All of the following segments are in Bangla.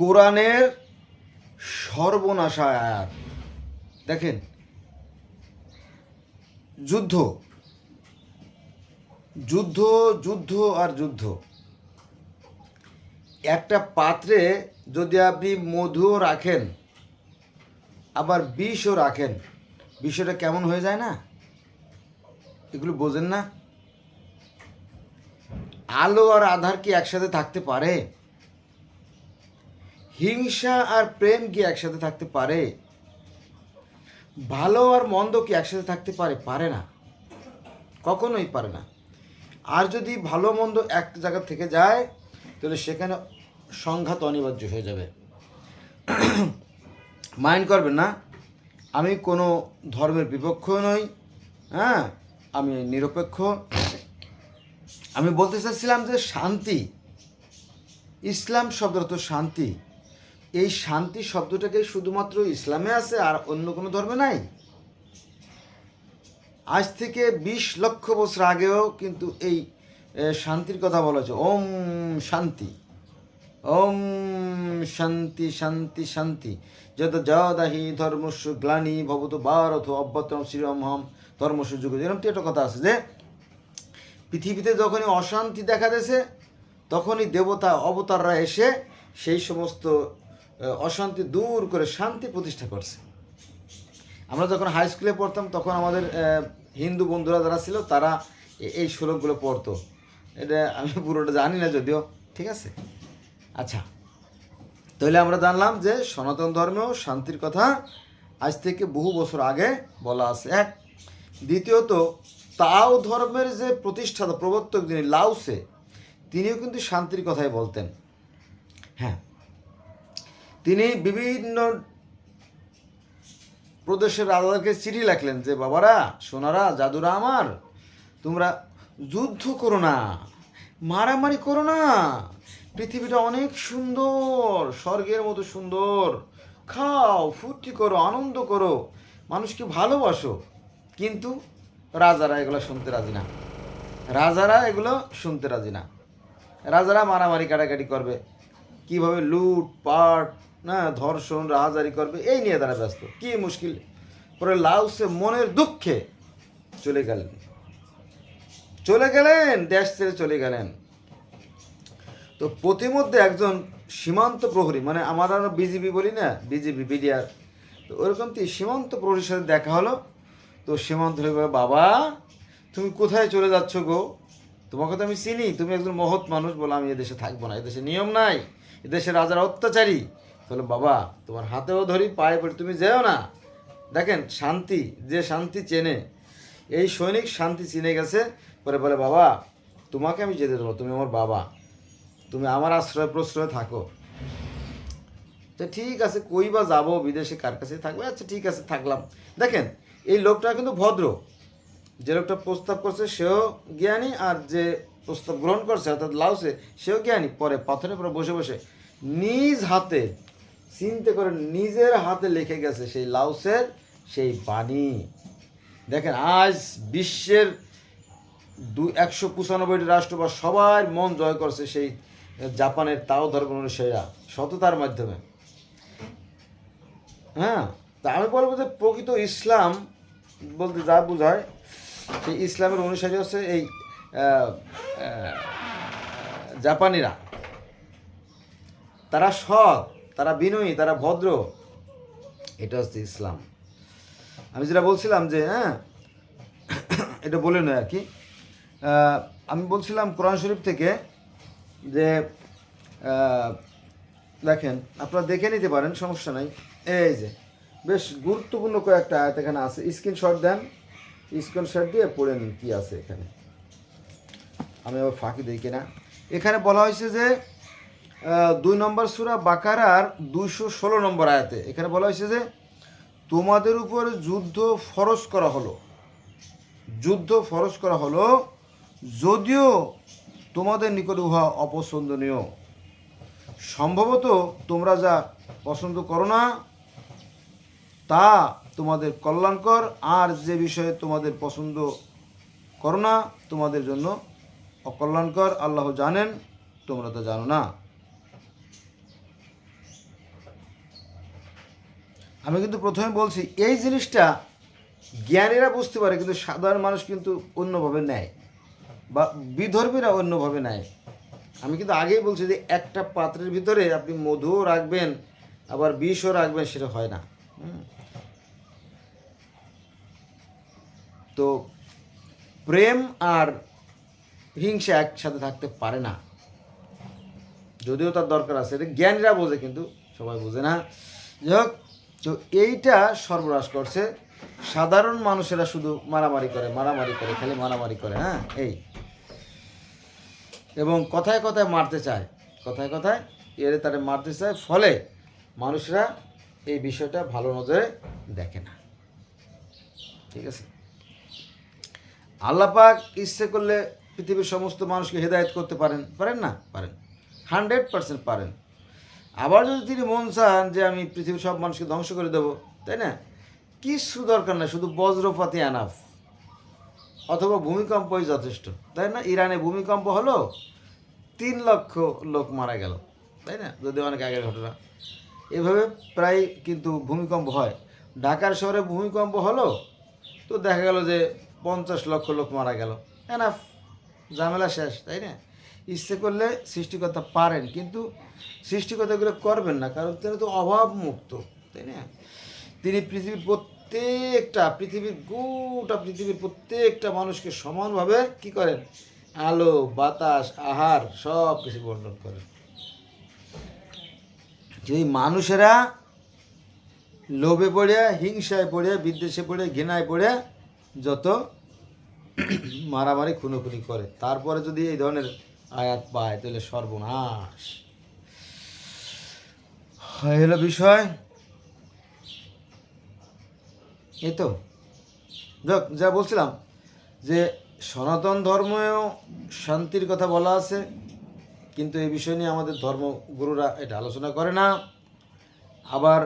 কোরআনের সর্বনাশা আয়াত। দেখেন, যুদ্ধ যুদ্ধ যুদ্ধ আর যুদ্ধ। একটা পাত্রে যদি আপনি মধুও রাখেন, আবার বিষও রাখেন, বিষটা কেমন হয়ে যায় না? এগুলো বোঝেন না? আলো আর আধার কি একসাথে থাকতে পারে? হিংসা আর প্রেম কি একসাথে থাকতে পারে? ভালো আর মন্দ কি একসাথে থাকতে পারে? পারে না। কখনোই পারে না। আর যদি ভালো মন্দ এক জায়গা থেকে যায়, তাহলে সেখানে সংঘাত অনিবার্য হয়ে যাবে। মাইন্ড করবেন না। আমি কোনো ধর্মের বিপক্ষ নই হ্যাঁ? আমি নিরপেক্ষ। আমি বলতে চাচ্ছিলাম যে শান্তি। ইসলাম শব্দটা তো শান্তি। এই শান্তি শব্দটাকে শুধুমাত্র ইসলামে আছে আর অন্য কোনো ধর্মে নাই? আজ থেকে বিশ লক্ষ বছর আগেও কিন্তু এই শান্তির কথা বলা হয়েছে। ওম শান্তি। ওম শান্তি শান্তি শান্তি। যত জদাহি ধর্মস্য গ্লানি ভবত ভারত অভ্যতম শ্রীরম হম ধর্মস্য যুগ। এরকম একটা কথা আছে যে, পৃথিবীতে যখনই অশান্তি দেখা দিয়েছে, তখনই দেবতা অবতাররা এসে সেই সমস্ত অশান্তি দূর করে শান্তি প্রতিষ্ঠা করছে। আমরা যখন হাই স্কুলে পড়তাম, তখন আমাদের হিন্দু বন্ধুরা যারা ছিল, তারা এই শ্লোকগুলো পড়তো। এটা আমি পুরোটা জানি না যদিও, ঠিক আছে? আচ্ছা তাহলে আমরা জানলাম যে সনাতন ধর্মেও শান্তির কথা আজ থেকে বহু বছর আগে বলা আছে। এক, দ্বিতীয়ত, তাও ধর্মের যে প্রতিষ্ঠাতা, প্রবর্তক যিনি লাউসে, তিনিও কিন্তু শান্তির কথাই বলতেন। হ্যাঁ তিনি বিভিন্ন প্রদেশের রাজাদেরকে চিঠি লেখলেন যে, বাবারা, সোনারা, জাদুরা আমার, তোমরা যুদ্ধ করো না, মারামারি করো না, পৃথিবীটা অনেক সুন্দর, স্বর্গের মতো সুন্দর, খাও, ফুর্তি করো, আনন্দ করো, মানুষকে ভালোবাসো। কিন্তু রাজারা এগুলো শুনতে রাজি না। রাজারা এগুলো শুনতে রাজি না। রাজারা মারামারি কাটাকাটি করবে। কীভাবে লুট পাট না, ধর্ষণ রাহাজারি করবে, এই নিয়ে তারা ব্যস্ত। কি মুশকিল? পরে লাউসে মনের দুঃখে চলে গেলেন। চলে গেলেন, দেশ ছেড়ে চলে গেলেন। তো প্রতিমধ্যে একজন সীমান্ত প্রহরী মানে আমার আমরা বিজেপি বলি না বিজেপি বিডিআর, তো ওরকম কি সীমান্ত প্রহরীর সাথে দেখা হলো। তো সীমান্ত বাবা, তুমি কোথায় চলে যাচ্ছ গো? তোমাকে তো আমি চিনি, তুমি একজন মহৎ মানুষ বলে আমি এদেশে থাকব না। এদেশে নিয়ম নাই এদেশে রাজার অত্যাচারী। বলে বাবা, তোমার হাতেও ধরি, পায়ে পড়ি, তুমি যেও না। দেখেন, শান্তি, যে শান্তি চেনে। এই সৈনিক শান্তি চিনে গেছে, পরে বলে, বাবা, তোমাকে আমি যেতে দেবো, তুমি আমার বাবা। তুমি আমার আশ্রয় প্রশ্রয় থাকো। তো ঠিক আছে, কই বা যাব, বিদেশে কার কাছে থাকবে? আচ্ছা ঠিক আছে, থাকলাম। দেখেন, এই লোকটা কিন্তু ভদ্র। যে লোকটা প্রস্তাব করছে, সেও জ্ঞানী, আর যে প্রস্তাব গ্রহণ করছে, অর্থাৎ লাউসে, সেও জ্ঞানী। পরে, পাথরের পরে বসে বসে, নিজ হাতে চিন্তা করে নিজের হাতে লিখে গেছে সেই লাউসের সেই বাণী। দেখেন, আজ বিশ্বের দু, একশো পঁচানব্বইটি রাষ্ট্র বা সবার মন জয় করছে সেই জাপানের তাও ধর্ম অনুসারীরা, সততার মাধ্যমে। হ্যাঁ তা আমি বলব যে প্রকৃত ইসলাম বলতে যা বোঝায়, সেই ইসলামের অনুসারী হচ্ছে এই জাপানিরা। তারা সৎ তারা বিনয়ী, তারা ভদ্র। এটা হচ্ছে ইসলাম। আমি যেটা বলছিলাম যে হ্যাঁ এটা বলে নয় আর কি। আমি বলছিলাম কোরআন শরীফ থেকে যে দেখেন, আপনারা দেখে নিতে পারেন, সমস্যা নাই। এই যে, বেশ গুরুত্বপূর্ণ কয়েকটা আয়াত এখানে আছে। স্ক্রিনশট দেন। স্ক্রিনশট দিয়ে পড়ে নিন কী আছে এখানে। আমি আবার ফাঁকি দিই কিনা। এখানে বলা হয়েছে যে দুই নম্বর সুরা বাকারার দুইশো ষোলো নম্বর আয়াতে, এখানে বলা হয়েছে যে, তোমাদের উপর যুদ্ধ ফরজ করা হলো। যুদ্ধ ফরজ করা হলো, যদিও তোমাদের নিকট উহা অপছন্দনীয়। সম্ভবত তোমরা যা পছন্দ করো না, তা তোমাদের কল্যাণকর, আর যে বিষয়ে তোমাদের পছন্দ করো না, তোমাদের জন্য অকল্যাণকর। আল্লাহ জানেন, তোমরা তা জানো না। আমি কিন্তু প্রথমে বলছি, এই জিনিসটা জ্ঞানীরা বুঝতে পারে, কিন্তু সাধারণ মানুষ কিন্তু অন্যভাবে নেয় বা বিধর্মীরা অন্যভাবে নেয়। আমি কিন্তু আগেই বলছি যে একটা পাত্রের ভিতরে আপনি মধুও রাখবেন, আবার বিষও রাখবেন, সেটা হয় না। তো প্রেম আর হিংসা একসাথে থাকতে পারে না। যদিও তার দরকার আছে, এটা জ্ঞানীরা বোঝে, কিন্তু সবাই বোঝে না। যাই হোক তো এইটা সর্বনাশ করছে। সাধারণ মানুষেরা শুধু মারামারি করে মারামারি করে, খালি মারামারি করে হ্যাঁ? এই। এবং কথায় কথায় মারতে চায়, কথায় কথায় এর তারা মারতে চায়, ফলে মানুষরা এই বিষয়টা ভালো নজরে দেখে না। ঠিক আছে? আল্লাহ পাক ইচ্ছে করলে পৃথিবীর সমস্ত মানুষকে হেদায়েত করতে পারেন পারেন না? পারেন। হান্ড্রেড পার্সেন্ট পারেন। আবার যদি তিনি মন চান যে আমি পৃথিবীর সব মানুষকে ধ্বংস করে দেবো, তাই না? কিছু দরকার নাই, শুধু বজ্রপাতি আনাফ অথবা ভূমিকম্পই যথেষ্ট, তাই না? ইরানে ভূমিকম্প হলো, তিন লক্ষ লোক মারা গেল, তাই না? যদি অনেক আগের ঘটনা। এভাবে প্রায় কিন্তু ভূমিকম্প হয়। ঢাকার শহরে ভূমিকম্প হলো, তো দেখা গেল যে পঞ্চাশ লক্ষ লোক মারা গেল। এনাফ ঝামেলা শেষ, তাই না? ইচ্ছে করলে সৃষ্টিকর্তা পারেন, কিন্তু সৃষ্টিকর্তাগুলো করবেন না, কারণ তিনি তো অভাব মুক্ত তাই না? তিনি পৃথিবীর প্রত্যেকটা, পৃথিবীর গোটা পৃথিবীর প্রত্যেকটা মানুষকে সমানভাবে কি করেন? আলো, বাতাস, আহার, সব কিছু বর্ণন করেন। যদি মানুষেরা লোভে পড়ে, হিংসায় পড়ে, বিদ্বেষে পড়ে, ঘৃণায় পড়ে, যত মারামারি, খুনোখুনি করে, তারপরে যদি এই ধরনের আয়াত পায়, তাহলে সর্বনাশ। হলো বিষয়। এই তো। যাক, যা বলছিলাম, যে সনাতন ধর্মেও শান্তির কথা বলা আছে, কিন্তু এই বিষয় নিয়ে আমাদের ধর্মগুরুরা এটা আলোচনা করে না। আবার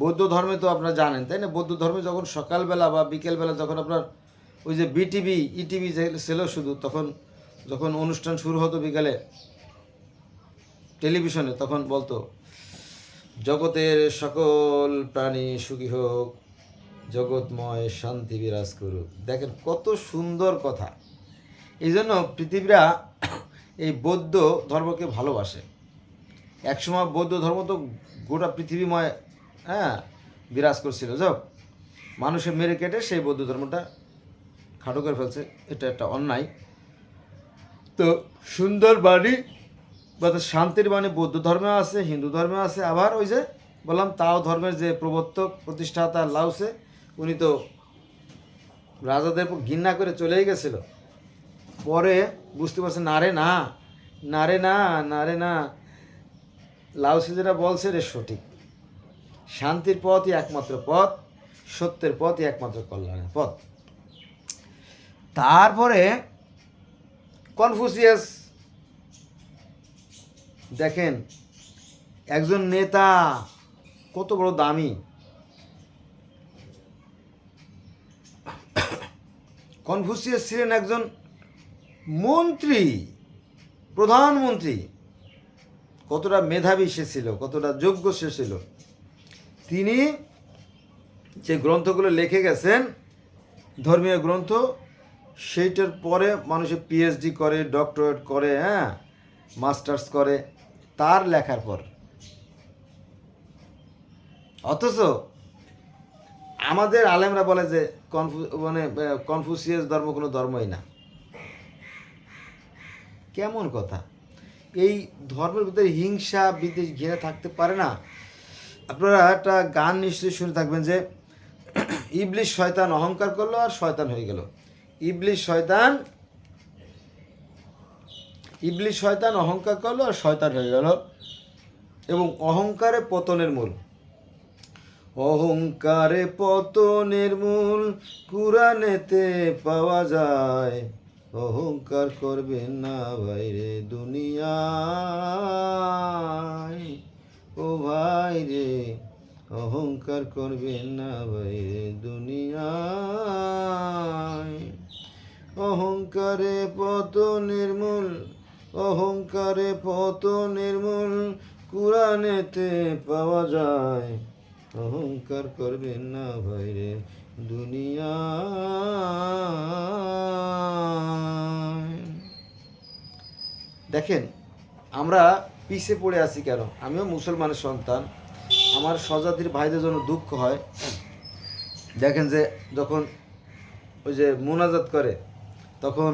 বৌদ্ধ ধর্মে তো আপনারা জানেন, তাই না? বৌদ্ধ ধর্মে যখন সকালবেলা বা বিকেলবেলা যখন আপনার ওই যে বিটিভি, ইটিভি ছিল শুধু, তখন যখন অনুষ্ঠান শুরু হতো বিকালে, টেলিভিশনে তখন বলতো, জগতের সকল প্রাণী সুখী হোক, জগৎময় শান্তি বিরাজ করুক। দেখেন কত সুন্দর কথা। এই জন্য পৃথিবীরা এই বৌদ্ধ ধর্মকে ভালোবাসে। একসময় বৌদ্ধ ধর্ম তো গোটা পৃথিবীময় হ্যাঁ বিরাজ করছিল। যাক মানুষের মেরে কেটে সেই বৌদ্ধ ধর্মটা খাটো করে ফেলছে। এটা একটা অন্যায়। তো সুন্দর বাণী বা শান্তির বাণী, বৌদ্ধ ধর্মে আছে, হিন্দু ধর্মে আছে, আবার ওই যে বললাম তাও ধর্মের যে প্রবর্তক, প্রতিষ্ঠাতা লাউসে উনি তো রাজাদের ঘৃণা করে চলেই গেছিল। পরে বুঝতে পারছে না রে না না রে না না রে না লাউসে যেটা বলছে রে সঠিক। শান্তির পথই একমাত্র পথ, সত্যের পথই একমাত্র কল্যাণের পথ। তারপরে কনফুসিয়াস দেখেন, একজন নেতা কত বড় দামি। কনফুসিয়াস ছিলেন একজন মন্ত্রী, প্রধানমন্ত্রী। কতটা মেধাবী সে ছিল, কতটা যোগ্য সে ছিল। তিনি যে গ্রন্থগুলো লিখে গেছেন, ধর্মীয় গ্রন্থ সেইটার পরে মানুষে পিএইচডি করে ডক্টরেট করে হ্যাঁ মাস্টার্স করে, তার লেখার পর। অথচ আমাদের আলেমরা বলে যে, কনফু মানে কনফুসিয়াস ধর্ম কোনো ধর্মই না। কেমন কথা? এই ধর্মের ভিতরে হিংসা, বিদ্বেষ ঘিরে থাকতে পারে না। আপনারা একটা গান নিশ্চয়ই শুনে থাকবেন যে ইবলিশ শয়তান অহংকার করল আর শয়তান হয়ে গেল। ইবলিশ শয়তান ইবলিশ শয়তান অহংকার করল আর শয়তান হয়ে গেল। এবং অহংকারে পতনের মূল। অহংকারে পতনের মূল কুরানেতে পাওয়া যায়। অহংকার করবে না ভাইরে দুনিয়ায়। ও ভাই রে, অহংকার করবে না ভাইরে দুনিয়ায়। অহংকারে পত নির্মূল, অহংকারে পত নির্মূল কুরানেতে পাওয়া যায়। অহংকার করবেন না ভাইরে দুনিয়া। দেখেন, আমরা পিছে পড়ে আছি কেন? আমিও মুসলমানের সন্তান। আমার স্বজাতির ভাইদের জন্য দুঃখ হয়। দেখেন যে যখন ওই যে মোনাজাত করে তখন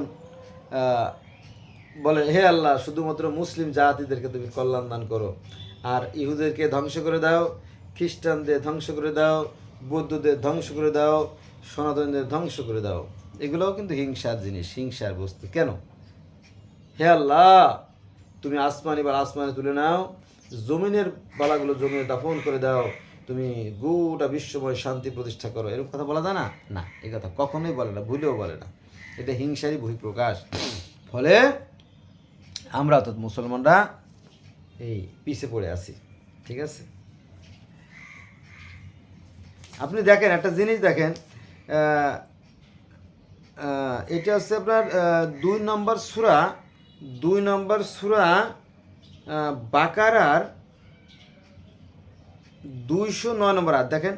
বলে হে আল্লাহ, শুধুমাত্র মুসলিম জাতিদেরকে তুমি কল্যাণ দান করো, আর ইহুদেরকে ধ্বংস করে দাও, খ্রিস্টানদের ধ্বংস করে দাও, বৌদ্ধদের ধ্বংস করে দাও, সনাতনদের ধ্বংস করে দাও। এগুলোও কিন্তু হিংসার জিনিস, হিংসার বস্তু। কেন? হে আল্লাহ, তুমি আসমানি বা আসমানে তুলে নাও, জমিনের বালাগুলো জমিনে দাফন করে দাও, তুমি গোটা বিশ্বময় শান্তি প্রতিষ্ঠা করো। এরকম কথা বলা যায় না? না, এ কথা কখনোই বলে না, ভুলেও বলে না। এটা হিংসারই বহিঃপ্রকাশ। ফলে আমরা অর্থাৎ মুসলমানরা এই পিছে পড়ে আছি, ঠিক আছে? আপনি দেখেন, একটা জিনিস দেখেন এটা হচ্ছে আপনার দুই নম্বর সুরা, দুই নম্বর সুরা বাকারার দুইশো নয় নম্বর আয়াত দেখেন?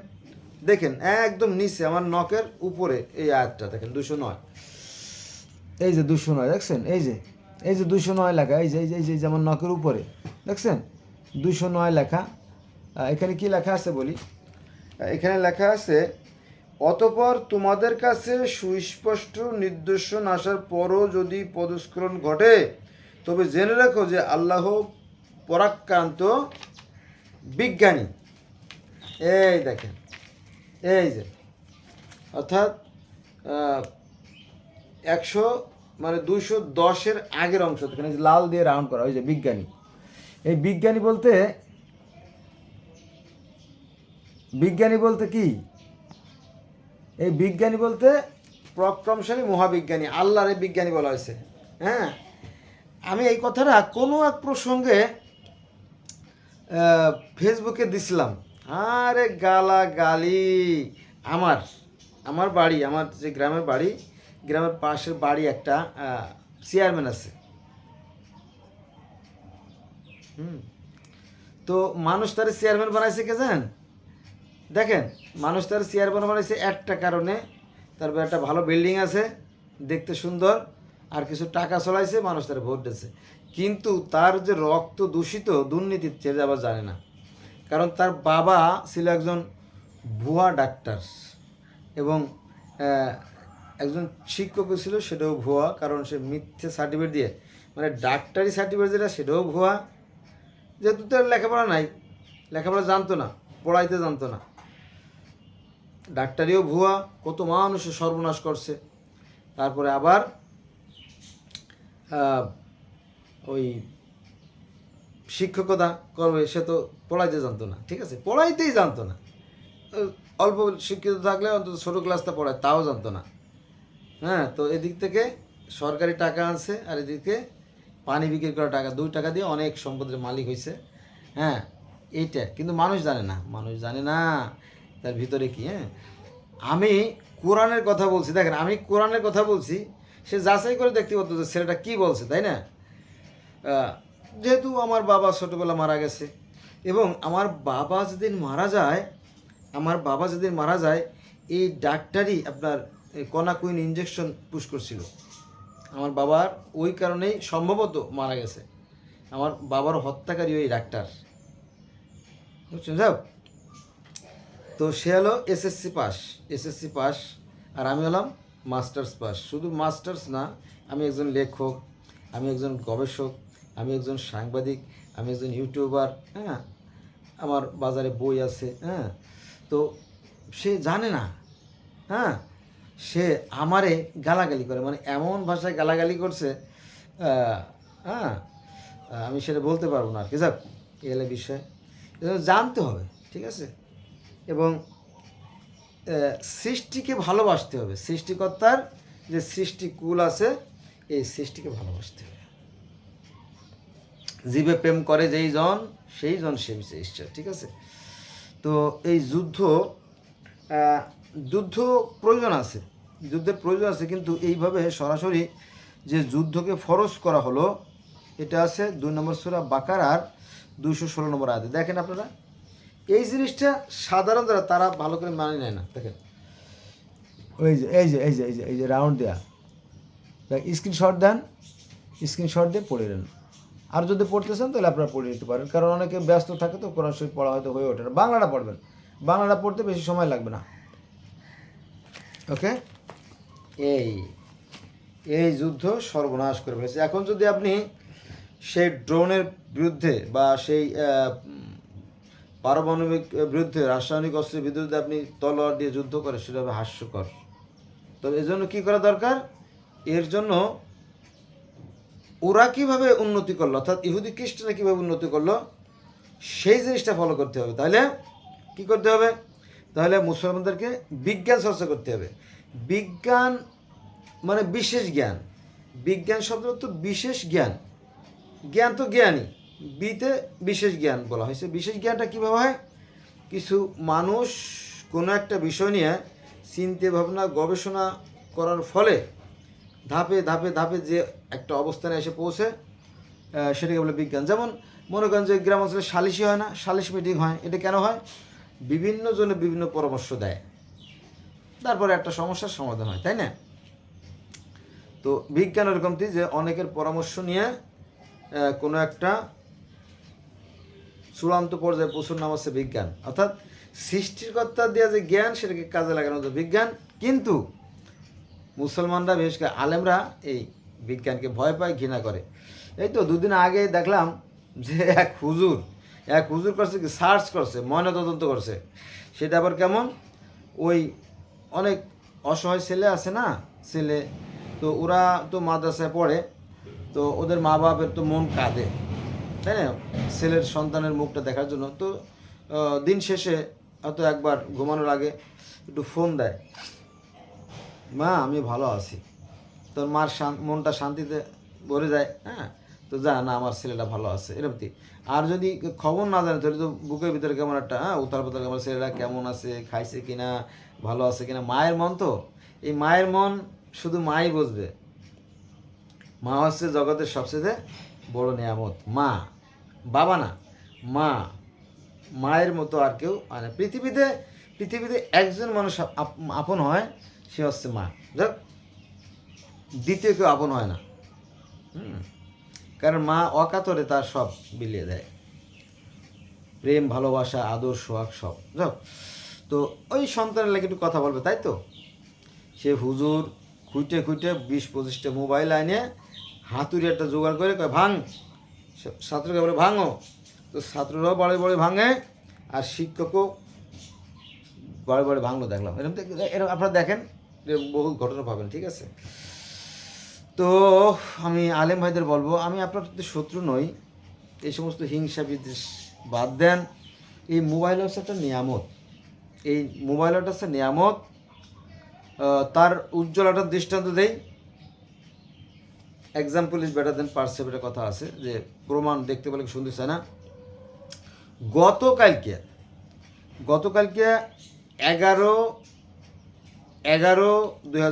দেখেন, একদম নিচে, আমার নখের উপরে এই আয়াতটা, দেখেন, দুইশো নয়। এই যে দুশো নয়, দেখছেন? এই যে এই যে দুশো নয় লেখা, এই যে এই যে এই যে এই যে আমার নখের উপরে, দেখছেন? দুশো নয় লেখা। এখানে কি লেখা আছে বলি? এখানে লেখা আছে, অতপর তোমাদের কাছে সুস্পষ্ট নির্দেশন আসার পরও যদি পদস্খলন ঘটে, তবে জেনে রাখো যে আল্লাহ পরাক্রান্ত বিজ্ঞানী। এই দেখেন, এই যে, অর্থাৎ একশো মানে দুইশো দশের আগের অংশ এখানে লাল দিয়ে রাউন্ড করা যে বিজ্ঞানী। এই বিজ্ঞানী বলতে বিজ্ঞানী বলতে কি? এই বিজ্ঞানী বলতে প্রক্রমশালী মহাবিজ্ঞানী, আল্লাহর এই বিজ্ঞানী বলা হয়েছে। হ্যাঁ? আমি এই কথাটা কোনো এক প্রসঙ্গে ফেসবুকে দিছিলাম। আরে গালা গালি আমার আমার বাড়ি, আমার যে গ্রামের বাড়ি গ্রামের পাশের বাড়ি একটা চেয়ারম্যান আছে। হুম। তো মানুষ তার চেয়ারম্যান বানাইছে কে জানেন? দেখেন, মানুষ তার চেয়ারম্যান বানাইছে একটা কারণে। তারপর একটা ভালো বিল্ডিং আছে, দেখতে সুন্দর, আর কিছু টাকা চলাইছে, মানুষ তার ভোট দিয়েছে। কিন্তু তার যে রক্ত দূষিত, দুর্নীতির ছেড়ে আবার জানে না। কারণ তার বাবা ছিল একজন ভুয়া ডাক্তার এবং একজন শিক্ষকও ছিল, সেটাও ভুয়া, কারণ সে মিথ্যে সার্টিফিকেট দিয়ে মানে ডাক্তারি সার্টিফিকেট যেটা, সেটাও ভুয়া। যেহেতু তার লেখাপড়া নাই, লেখাপড়া জানতো না, পড়াইতে জানতো না। ডাক্তারিও ভুয়া, কত মানুষের সর্বনাশ করছে। তারপরে আবার ওই শিক্ষকতা করবে, সে তো পড়াইতে জানতো না, ঠিক আছে? পড়াইতেই জানতো না। অল্প শিক্ষিত থাকলে অন্তত ছোটো ক্লাসটা পড়ায়, তাও জানতো না। হ্যাঁ তো এদিক থেকে সরকারি টাকা আছে আর এদিকে পানি বিক্রি করা টাকা, দুই টাকা দিয়ে অনেক সম্পদের মালিক হয়েছে হ্যাঁ এইটা। কিন্তু মানুষ জানে না, মানুষ জানে না তার ভিতরে কি হ্যাঁ? আমি কোরআনের কথা বলছি, দেখেন, আমি কোরআনের কথা বলছি, সে যাচাই করে দেখতে পারতো যে ছেলেটা কী বলছে, তাই না? যেহেতু আমার বাবা ছোটোবেলা মারা গেছে এবং আমার বাবা যেদিন মারা যায়, আমার বাবা যেদিন মারা যায়, এই ডাক্তারই আপনার কনাকুইন ইঞ্জেকশন পুশ করছিল। আমার বাবার ওই কারণেই সম্ভবত মারা গেছে। আমার বাবার হত্যাকারী ওই ডাক্তার। বুঝছেন যাও তো সে হলো এসএসসি পাস এসএসসি পাস আর আমি হলাম মাস্টার্স পাস শুধু মাস্টার্স না, আমি একজন লেখক, আমি একজন গবেষক, আমি একজন সাংবাদিক, আমি একজন ইউটিউবার হ্যাঁ? আমার বাজারে বই আছে হ্যাঁ? তো সে জানে না হ্যাঁ? সে আমারে গালাগালি করে মানে এমন ভাষায় গালাগালি করছে হ্যাঁ আমি সেটা বলতে পারব না আর কি। যাক, এই হলো বিষয়। জানতে হবে, ঠিক আছে? এবং সৃষ্টিকে ভালোবাসতে হবে। সৃষ্টিকর্তার যে সৃষ্টিকুল আছে, এই সৃষ্টিকে ভালোবাসতে হবে। জীবে প্রেম করে যেই জন, সেই জন সে ঈশ্বর ঠিক আছে? তো এই যুদ্ধ যুদ্ধ প্রয়োজন আছে। যুদ্ধের প্রয়োজন আছে, কিন্তু এইভাবে সরাসরি যে যুদ্ধকে ফরজ করা হলো, এটা আছে দুই নম্বর সুরা বাকার আর দুইশো ষোলো নম্বর আয়াতে। দেখেন আপনারা, এই জিনিসটা সাধারণ তারা ভালো করে মানে নেয় না। দেখেন, ওই যে, এই যে এই যে এই যে এই যে রাউন্ড দেয়া। স্ক্রিনশট দেন স্ক্রিনশট দিয়ে পড়ে নেন। আর যদি পড়তে চান, তাহলে আপনারা পড়ে নিতে পারেন। কারণ অনেকে ব্যস্ত থাকে তো, কোরআন শরীফ পড়া হয়তো হয়ে ওঠে না। বাংলাটা পড়বেন। বাংলাটা পড়তে বেশি সময় লাগবে না। ওকে? এই এই যুদ্ধ সর্বনাশ করে ফেলেছে। এখন যদি আপনি সেই ড্রোনের বিরুদ্ধে বা সেই পারমাণবিক বিরুদ্ধে রাসায়নিক অস্ত্রের বিরুদ্ধে আপনি তলোয়ার দিয়ে যুদ্ধ করে সেটা হবে হাস্যকর। তো এর জন্য কী করা দরকার? এর জন্য ওরা কীভাবে উন্নতি করল, অর্থাৎ ইহুদি খ্রিস্টানরা কীভাবে উন্নতি করল, সেই জিনিসটা ফলো করতে হবে। তাহলে কি করতে হবে? তাহলে মুসলমানদেরকে বিজ্ঞান চর্চা করতে হবে। বিজ্ঞান মানে বিশেষ জ্ঞান। বিজ্ঞান শব্দ তো বিশেষ জ্ঞান। জ্ঞান তো জ্ঞানই। বিতে বিশেষ জ্ঞান বলা হয়েছে। বিশেষ জ্ঞানটা কীভাবে হয়? কিছু মানুষ কোনো একটা বিষয় নিয়ে চিন্তা, ভাবনা, গবেষণা করার ফলে ধাপে ধাপে ধাপে যে একটা অবস্থানে এসে পৌঁছে সেটাকে বলে বিজ্ঞান। যেমন মনে করেন যে গ্রাম অঞ্চলে সালিশি হয় না, সালিশ মিটিং হয়। এটা কেন হয়? বিভিন্ন জনে বিভিন্ন পরামর্শ দেয়। তারপরে একটা সমস্যার সমাধান হয়, তাই না? তো বিজ্ঞান এরকমটি যে অনেকের পরামর্শ নিয়ে কোনো একটা চূড়ান্ত পর্যায়ে পৌঁছার নাম হচ্ছে বিজ্ঞান। অর্থাৎ সৃষ্টিকর্তা দেওয়া যে জ্ঞান, সেটাকে কাজে লাগানো হচ্ছে বিজ্ঞান। কিন্তু মুসলমানরা, বিশেষ করে আলেমরা এই বিজ্ঞানকে ভয় পায়, ঘৃণা করে। এই তো দুদিন আগে দেখলাম যে এক হুজুর এক হুজুর করছে কি, সার্চ করছে, ময়নাতদন্ত করছে। সেটা আবার কেমন? ওই অনেক অসহায় ছেলে আছে না, ছেলে, তো ওরা তো মাদ্রাসায় পড়ে, তো ওদের মা বাপের তো মন কাঁদে, তাই না? ছেলের সন্তানের মুখটা দেখার জন্য। তো দিন শেষে হয়তো একবার ঘুমানোর আগে একটু ফোন দেয়। মা, আমি ভালো আছি। তোর মার মনটা শান্তিতে ভরে যায় হ্যাঁ? তো যা না, আমার ছেলেটা ভালো আছে এরকমই আর যদি খবর না জানে, তাহলে তো বুকের ভিতরে কেমন একটা হ্যাঁ উতার পাতাল আমার ছেলেটা কেমন আছে, খাইছে কিনা, ভালো আছে কিনা, মায়ের মন তো? এই মায়ের মন শুধু মাই বুঝবে। মা হচ্ছে জগতের সবচেয়ে বড় নিয়ামত। মা, বাবা না, মা, মায়ের মতো আর কেউ মানে পৃথিবীতে পৃথিবীতে একজন মানুষ আপ- আপন হয়, সে হচ্ছে মা। যাক, দ্বিতীয় কেউ আপন হয় না। হুম। কারণ মা অকাতরে তার সব বিলিয়ে দেয়। প্রেম, ভালোবাসা, আদর, সোহাগ সব। যাক, তো ওই সন্তানের লাগে একটু কথা বলবে, তাই তো? সে হুজুর খুঁটে খুঁটে বিশ পঁচিশটা মোবাইল আইনে হাতুড়ি একটা জোগাড় করে কয়, ভাঙ। ছাত্রকে বলে, ভাঙো। তো ছাত্ররাও বাড়ি বাড়ি ভাঙে, আর শিক্ষকও বাড়ি বাড়ি ভাঙলো, দেখলাম। এরকম এরকম আপনারা দেখেন বহু ঘটনা পাবেন, ঠিক আছে? তো আমি আলেম ভাইদের বলব, আমি আপনার প্রতি শত্রু নই। এই সমস্ত হিংসা বিদ্বেষ বাদ দেন। এই মোবাইল হচ্ছে একটা নিয়ামত। এই মোবাইলটা হচ্ছে নিয়ামত তার উজ্জ্বল একটা দৃষ্টান্ত দেই। Example is better than precept একটা কথা আছে, যে প্রমাণ দেখতে পেলে সুন্দর চায় না। গতকালকে গতকালকে এগারো এগারো দুই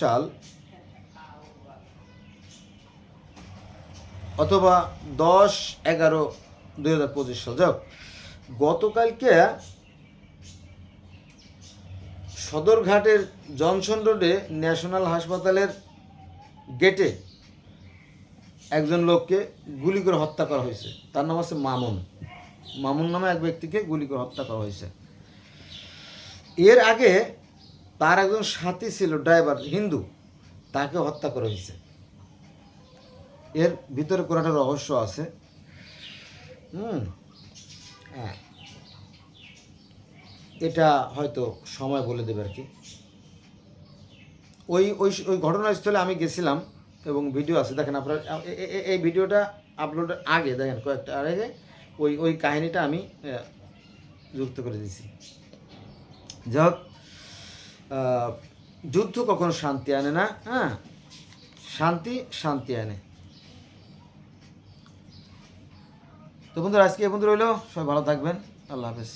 সাল অথবা দশ এগারো দুই হাজার পঁচিশ সাল। যাক গতকালকে সদরঘাটের জনসন রোডে ন্যাশনাল হাসপাতালের গেটে একজন লোককে গুলি করে হত্যা করা হয়েছে। তার নাম হচ্ছে মামুন। মামুন নামে এক ব্যক্তিকে গুলি করে হত্যা করা হয়েছে। এর আগে তার একজন সাথী ছিল, ড্রাইভার, হিন্দু, তাকে হত্যা করা হয়েছে। এর ভিতরে একটা রহস্য আছে। হুম। হ্যাঁ। এটা হয়তো সময় বলে দেবে আর কি। ওই ওই ওই ঘটনাস্থলে আমি গেছিলাম এবং ভিডিও আছে। দেখেন আপনার এই ভিডিওটা আপলোডের আগে, দেখেন কয়েকটা আগে, ওই ওই কাহিনিটা আমি যুক্ত করে দিছি। যাই হোক যুদ্ধ কখনো শান্তি আনে না হ্যাঁ? শান্তি শান্তি আনে। তো বন্ধুরা আজকে বন্ধু রইল। সবাই ভালো থাকবেন। আল্লাহ হাফেজ।